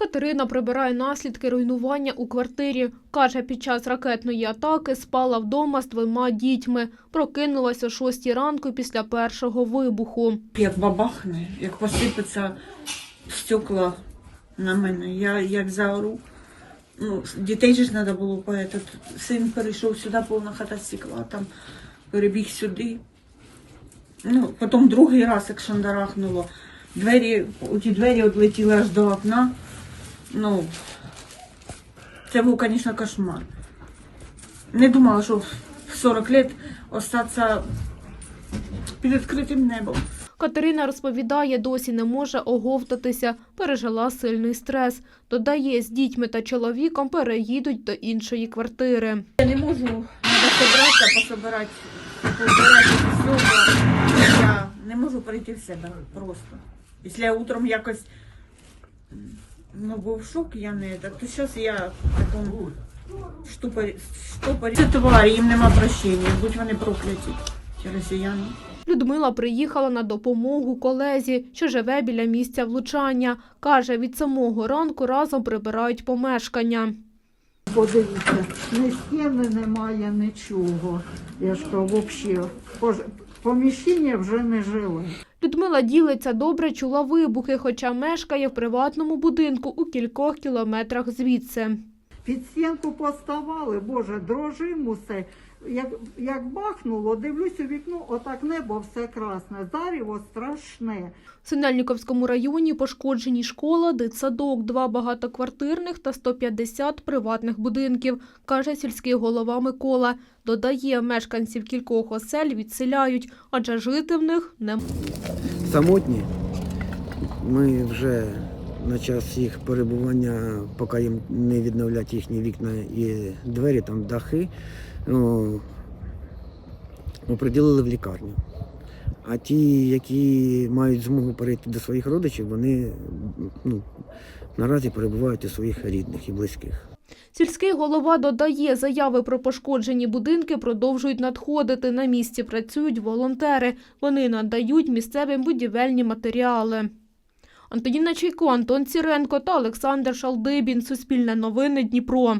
Катерина прибирає наслідки руйнування у квартирі. Каже, під час ракетної атаки спала вдома з двома дітьми. Прокинулася о 6 ранку після першого вибуху. Як бабахне, як посипеться стекла на мене, я як заору. Ну, дітей ж треба було поет. Син перейшов сюди, повна хата стекла, там перебіг сюди. Ну, потім другий раз, як шандарахнуло, двері, ті двері відлетіли аж до окна. Ну, це був, звісно, кошмар. Не думала, що в 40 років остатися під відкритим небом. Катерина розповідає, досі не може оговтатися, пережила сильний стрес. Додає, з дітьми та чоловіком переїдуть до іншої квартири. Я не можу собратися, пособирати, позбирати все. Я не можу прийти в себе просто. Якщо я утром якось ну, був шок, я не так, то зараз я в такому штупорі. штупорі. Це тварі, їм нема прощення, будь вони прокляті, ці росіяни. Людмила приїхала на допомогу колезі, що живе біля місця влучання. Каже, від самого ранку разом прибирають помешкання. Подивіться, ні стіни немає, нічого. Я ж то взагалі поміщення вже не жиле. Людмила ділиться, добре чула вибухи, хоча мешкає в приватному будинку у кількох кілометрах звідси. Під стінку поставали, боже, дрожим усе. Як, як бахнуло, дивлюсь у вікно, отак небо все красне, заріво страшне. В Синельниковському районі пошкоджені школа, дитсадок, два багатоквартирних та 150 приватних будинків, каже сільський голова Микола. Додає, мешканців кількох осель відселяють, адже жити в них не самотні. Ми вже на час їх перебування, поки їм не відновлять їхні вікна і двері, там дахи, ну, оприділили в лікарню. А ті, які мають змогу перейти до своїх родичів, вони ну, наразі перебувають у своїх рідних і близьких. Сільський голова додає, заяви про пошкоджені будинки продовжують надходити. На місці працюють волонтери. Вони надають місцевим будівельні матеріали. Антоніна Чайко, Антон Ціренко та Олександр Шалдибін. Суспільне новини Дніпро.